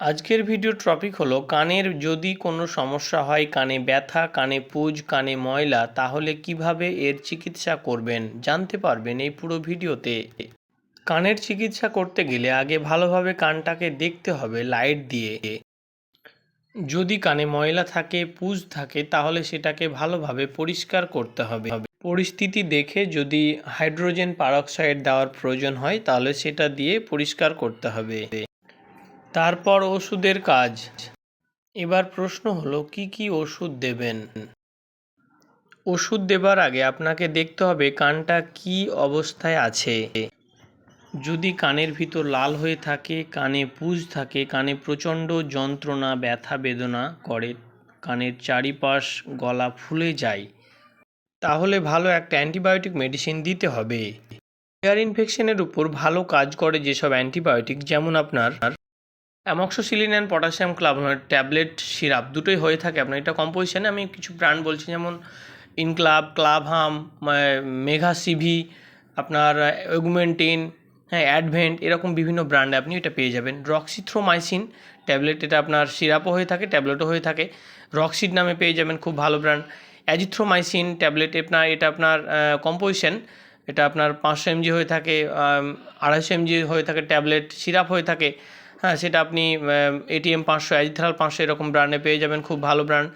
আজকের video topic হলো, কানের যদি কোনো সমস্যা হয়, কানে ব্যথা, কানে পুজ, কানে ময়লা, তাহলে কীভাবে এর চিকিৎসা করবেন? জানতে পারবেন এই পুরো ভিডিওতে কানের চিকিৎসা করতে গেলে আগে ভালোভাবে কানটাকে দেখতে হবে লাইট দিয়ে। যদি কানে ময়লা থাকে, পুজ থাকে, তাহলে সেটাকে ভালোভাবে পরিষ্কার করতে হবে। পরিস্থিতি দেখে যদি হাইড্রোজেন পারক্সাইড দেওয়ার প্রয়োজন হয়, তাহলে সেটা দিয়ে পরিষ্কার করতে হবে। তারপর ওষুধের কাজ। এবার প্রশ্ন হলো, কি কি ওষুধ দেবেন? ওষুধ দেবার আগে আপনাকে দেখতে হবে কানটা কি অবস্থায় আছে। যদি কানের ভিতর লাল হয়ে থাকে, কানে পুজ থাকে, কানে প্রচণ্ড যন্ত্রণা, ব্যথা, বেদনা করে, কানের চারিপাশ গলা ফুলে যায়, তাহলে ভালো একটা অ্যান্টিবায়োটিক মেডিসিন দিতে হবে। এয়ার ইনফেকশনের উপর ভালো কাজ করে যেসব অ্যান্টিবায়োটিক, যেমন আপনার অ্যামক্সোসিলিন অ্যান্ড পটাশিয়াম ক্লাবনার ট্যাবলেট সিরাপ দুটোই হয়ে থাকে। আপনার এটা কম্পোজিশানে আমি কিছু ব্র্যান্ড বলছি, যেমন ইনক্লাব ক্লাবহাম মেঘা সিভি আপনার অগুমেন্টিন হ্যাঁ অ্যাডভেন্ট এরকম বিভিন্ন ব্র্যান্ডে আপনি এটা পেয়ে যাবেন। রক্সিথ্রোমাইসিন ট্যাবলেট, এটা আপনার সিরাপও হয়ে থাকে, ট্যাবলেটও হয়ে থাকে। রক্সিড নামে পেয়ে যাবেন, খুব ভালো ব্র্যান্ড অ্যাজিথ্রোমাইসিন ট্যাবলেট, আপনার, এটা আপনার কম্পোজিশন এটা আপনার পাঁচশো এমজি হয়ে থাকে আড়াইশো এমজি হয়ে থাকে ট্যাবলেট, সিরাপ হয়ে থাকে। হ্যাঁ সেটা আপনি এটিএম পাঁচশো অ্যাজিথ্রাল পাঁচশো এরকম ব্র্যান্ডে পেয়ে যাবেন, খুব ভালো ব্র্যান্ড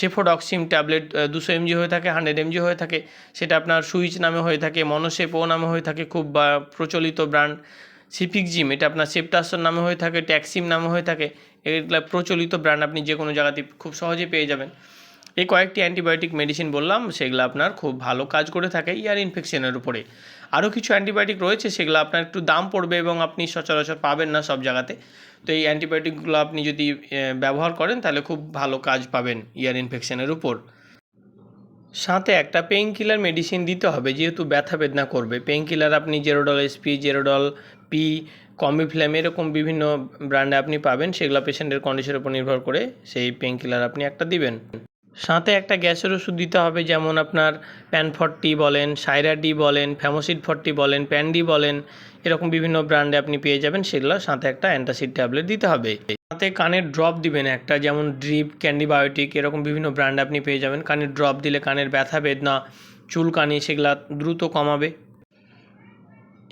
সেফোডক্সিম ট্যাবলেট দুশো এমজি হয়ে থাকে হান্ড্রেড এমজি হয়ে থাকে, সেটা আপনার সুইচ নামে হয়ে থাকে মনোসেপ নামে হয়ে থাকে, খুব প্রচলিত ব্র্যান্ড সিফিকজিম এটা আপনার সেপটাসন নামে হয়ে থাকে ট্যাক্সিম নামে হয়ে থাকে, এগুলো প্রচলিত ব্র্যান্ড আপনি যে কোনো জায়গাতে খুব সহজে পেয়ে যাবেন। এই কয়েকটি অ্যান্টিবায়োটিক মেডিসিন বললাম, সেগুলো আপনার খুব ভালো কাজ করে থাকে ইয়ার ইনফেকশনের উপরে। আরও কিছু অ্যান্টিবায়োটিক রয়েছে, সেগুলো আপনার একটু দাম পড়বে এবং আপনি সচরাচর পাবেন না সব জায়গাতে। তো এই অ্যান্টিবায়োটিকগুলো আপনি যদি ব্যবহার করেন, তাহলে খুব ভালো কাজ পাবেন ইয়ার ইনফেকশনের উপর। সাথে একটা পেইন কিলার মেডিসিন দিতে হবে, যেহেতু ব্যথা বেদনা করবে। পেইন কিলার আপনি জেরোডল এসপি জেরোডল পি কমিফ্ল্যাম এরকম বিভিন্ন ব্র্যান্ডে আপনি পাবেন, সেগুলো পেশেন্টের কন্ডিশনের উপর নির্ভর করে সেই পেইন কিলার আপনি একটা দিবেন। সাথে একটা গ্যাসের ওষুধ দিতে হবে, যেমন আপনার প্যানফর্টি বলেন, সাইরাডি বলেন, ফ্যামোসিড ফর্টি বলেন, প্যান্ডি বলেন, এরকম বিভিন্ন ব্র্যান্ডে আপনি পেয়ে যাবেন, সেগুলো সাথে একটা অ্যান্টাসিড ট্যাবলেট দিতে হবে। সাথে কানের ড্রপ দিবেন একটা, যেমন ড্রিপ, ক্যান্ডিবায়োটিক, এরকম বিভিন্ন ব্র্যান্ড আপনি পেয়ে যাবেন। কানের ড্রপ দিলে কানের ব্যথা, বেদনা চুলকানি সেগুলা দ্রুত কমাবে।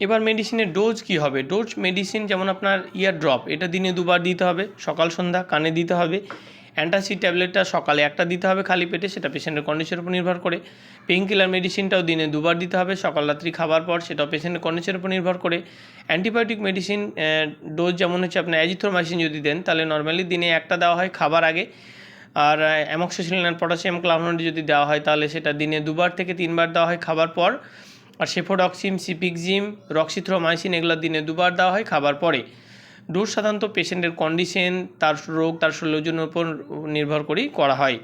এবার মেডিসিনের ডোজ কি হবে? ডোজ মেডিসিন যেমন আপনার ইয়ার ড্রপ, এটা দিনে দুবার দিতে হবে, সকাল, সন্ধ্যা কানে দিতে হবে। অ্যান্টাসিড ট্যাবলেটটা সকালে একটা দিতে হবে খালি পেটে, সেটা পেশেন্টের কন্ডিশনের উপর নির্ভর করে। পেইন কিলার মেডিসিনটাও দিনে দুবার দিতে হবে, সকাল রাত্রি খাবার পর সেটাও পেশেন্টের কন্ডিশনের উপর নির্ভর করে। অ্যান্টিবায়োটিক মেডিসিন ডোজ যেমন হচ্ছে আপনার অ্যাজিথ্রোমাইসিন যদি দেন, তাহলে নর্মালি দিনে একটা দেওয়া হয় খাবার আগে। আর অ্যামক্সিসিলিন আর পটাশিয়াম ক্লাভনডি যদি দেওয়া হয়, তাহলে সেটা দিনে দুবার থেকে তিনবার দেওয়া হয় খাবার পর। আর সেফোডক্সিম সিপিকজিম রক্সিথ্রোমাইসিন এগুলো দিনে দুবার দেওয়া হয় খাবার পরে। ডোজ সাধারণত পেশেন্টের কন্ডিশন তার রোগ, তার শরীরের উপর নির্ভর করেই করা হয়।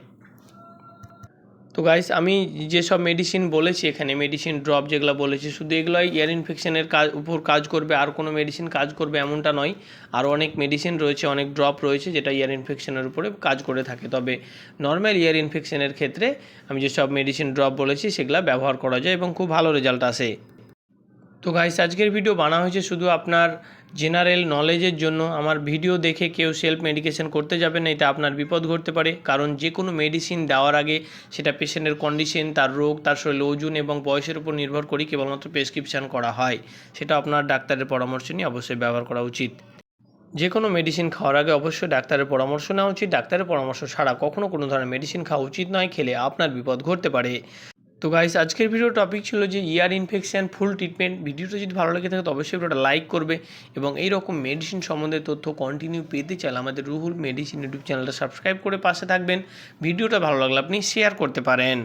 তো গাইস আমি যেসব মেডিসিন বলেছি এখানে মেডিসিন ড্রপ যেগুলো বলেছি, শুধু এগুলোই ইয়ার ইনফেকশনের কাজ উপর কাজ করবে, আর কোনো মেডিসিন কাজ করবে এমনটা নয়। আরও অনেক মেডিসিন রয়েছে, অনেক ড্রপ রয়েছে যেটা ইয়ার ইনফেকশনের উপরে কাজ করে থাকে। তবে নর্মাল ইয়ার ইনফেকশনের ক্ষেত্রে আমি যেসব মেডিসিন ড্রপ বলেছি, সেগুলো ব্যবহার করা যায় এবং খুব ভালো রেজাল্ট আসে। তো গাইস আজকের ভিডিও বানা হয়েছে শুধু আপনার জেনারেল নলেজের জন্য। আমার ভিডিও দেখে কেউ সেলফ মেডিকেশন করতে যাবে না, এটা আপনার বিপদ ঘটতে পারে। কারণ যে কোনো মেডিসিন দেওয়ার আগে সেটা পেশেন্টের কন্ডিশন তার রোগ, তার শরীরে ওজন এবং বয়সের উপর নির্ভর করে কেবলমাত্র প্রেসক্রিপশান করা হয়। সেটা আপনার ডাক্তারের পরামর্শ নিয়ে অবশ্যই ব্যবহার করা উচিত। যে কোনো মেডিসিন খাওয়ার আগে অবশ্যই ডাক্তারের পরামর্শ নেওয়া উচিত। ডাক্তারের পরামর্শ ছাড়া কখনও কোনো ধরনের মেডিসিন খাওয়া উচিত নয়। খেলে আপনার বিপদ ঘটতে পারে। তো গাইস আজকের ভিডিও টপিক ছিল যে ইয়ার ইনফেকশান ফুল ট্রিটমেন্ট ভিডিওটা যদি ভালো লেগে থাকে, তো অবশ্যই ভিডিওটা লাইক করবে এবং এই রকম মেডিসিন সম্বন্ধে তথ্য কন্টিনিউ পেতে চাইলে আমাদের রুহুল মেডিসিন ইউটিউব চ্যানেলটা সাবস্ক্রাইব করে পাশে থাকবেন। ভিডিওটা ভালো লাগলে আপনি শেয়ার করতে পারেন।